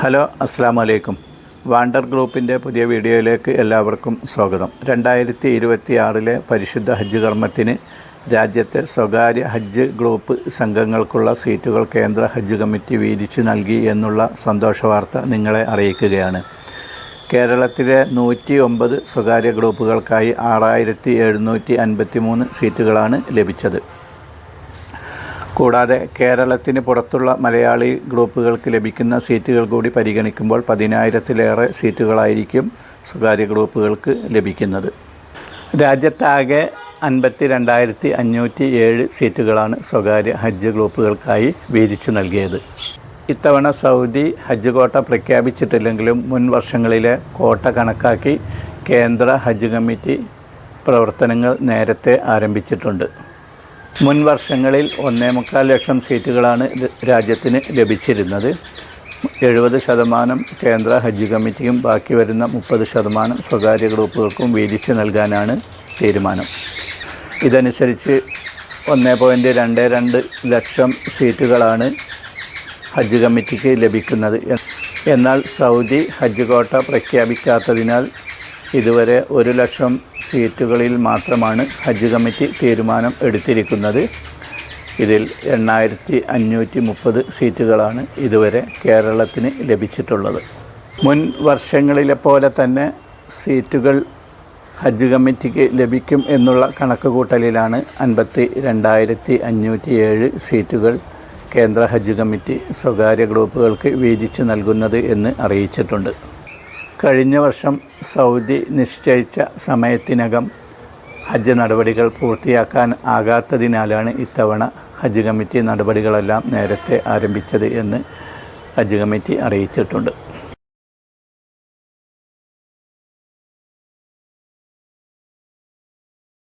Hello അസ്സാം വലൈക്കും wander ഗ്രൂപ്പിന്റെ പുതിയ വീഡിയോയിലേക്ക് എല്ലാവർക്കും സ്വാഗതം. രണ്ടായിരത്തി ഇരുപത്തി ആറിലെ പരിശുദ്ധ ഹജ്ജ് കർമ്മത്തിന് രാജ്യത്തെ സ്വകാര്യ ഹജ്ജ് ഗ്രൂപ്പ് സംഘങ്ങൾക്കുള്ള സീറ്റുകൾ കേന്ദ്ര ഹജ്ജ് കമ്മിറ്റി വീതിച്ച് നൽകി എന്നുള്ള സന്തോഷ വാർത്ത നിങ്ങളെ അറിയിക്കുകയാണ്. കേരളത്തിലെ നൂറ്റി ഒമ്പത് സ്വകാര്യ ഗ്രൂപ്പുകൾക്കായി ആറായിരത്തി എഴുന്നൂറ്റി അൻപത്തി മൂന്ന് സീറ്റുകളാണ് ലഭിച്ചത്. കൂടാതെ കേരളത്തിന് പുറത്തുള്ള മലയാളി ഗ്രൂപ്പുകൾക്ക് ലഭിക്കുന്ന സീറ്റുകൾ കൂടി പരിഗണിക്കുമ്പോൾ പതിനായിരത്തിലേറെ സീറ്റുകളായിരിക്കും സ്വകാര്യ ഗ്രൂപ്പുകൾക്ക് ലഭിക്കുന്നത്. രാജ്യത്താകെ അൻപത്തി രണ്ടായിരത്തി അഞ്ഞൂറ്റി ഏഴ് സീറ്റുകളാണ് സ്വകാര്യ ഹജ്ജ് ഗ്രൂപ്പുകൾക്കായി വീതിച്ചു നൽകിയത്. ഇത്തവണ സൗദി ഹജ്ജ് കോട്ട പ്രഖ്യാപിച്ചിട്ടില്ലെങ്കിലും മുൻ വർഷങ്ങളിലെ കോട്ട കണക്കാക്കി കേന്ദ്ര ഹജ്ജ് കമ്മിറ്റി പ്രവർത്തനങ്ങൾ നേരത്തെ ആരംഭിച്ചിട്ടുണ്ട്. മുൻ വർഷങ്ങളിൽ ഒന്നേ മുക്കാൽ ലക്ഷം സീറ്റുകളാണ് രാജ്യത്തിന് ലഭിച്ചിരുന്നത്. എഴുപത് ശതമാനം കേന്ദ്ര ഹജ്ജ് കമ്മിറ്റിയും ബാക്കി വരുന്ന മുപ്പത് ശതമാനം സ്വകാര്യ ഗ്രൂപ്പുകൾക്കും വീതിച്ച് നൽകാനാണ് തീരുമാനം. ഇതനുസരിച്ച് ഒന്ന് പോയിന്റ് രണ്ട് രണ്ട് ലക്ഷം സീറ്റുകളാണ് ഹജ്ജ് കമ്മിറ്റിക്ക് ലഭിക്കുന്നത്. എന്നാൽ സൗദി ഹജ്ജ് കോട്ട പ്രഖ്യാപിക്കാത്തതിനാൽ ഇതുവരെ ഒരു ലക്ഷം സീറ്റുകളിൽ മാത്രമാണ് ഹജ്ജ് കമ്മിറ്റി തീരുമാനം എടുത്തിരിക്കുന്നത്. ഇതിൽ എണ്ണായിരത്തി അഞ്ഞൂറ്റി മുപ്പത് സീറ്റുകളാണ് ഇതുവരെ കേരളത്തിന് ലഭിച്ചിട്ടുള്ളത്. മുൻ വർഷങ്ങളിലെ പോലെ തന്നെ സീറ്റുകൾ ഹജ്ജ് കമ്മിറ്റിക്ക് ലഭിക്കും എന്നുള്ള കണക്കുകൂട്ടലിലാണ് അൻപത്തി രണ്ടായിരത്തി അഞ്ഞൂറ്റി ഏഴ് സീറ്റുകൾ കേന്ദ്ര ഹജ്ജ് കമ്മിറ്റി സ്വകാര്യ ഗ്രൂപ്പുകൾക്ക് വീതിച്ച് നൽകുന്നത് എന്ന് അറിയിച്ചിട്ടുണ്ട്. കഴിഞ്ഞ വർഷം സൗദി നിശ്ചയിച്ച സമയത്തിനകം ഹജ്ജ് നടപടികൾ പൂർത്തിയാക്കാൻ ആകാത്തതിനാലാണ് ഇത്തവണ ഹജ്ജ് കമ്മിറ്റി നടപടികളെല്ലാം നേരത്തെ ആരംഭിച്ചത് എന്ന് ഹജ്ജ് കമ്മിറ്റി അറിയിച്ചിട്ടുണ്ട്.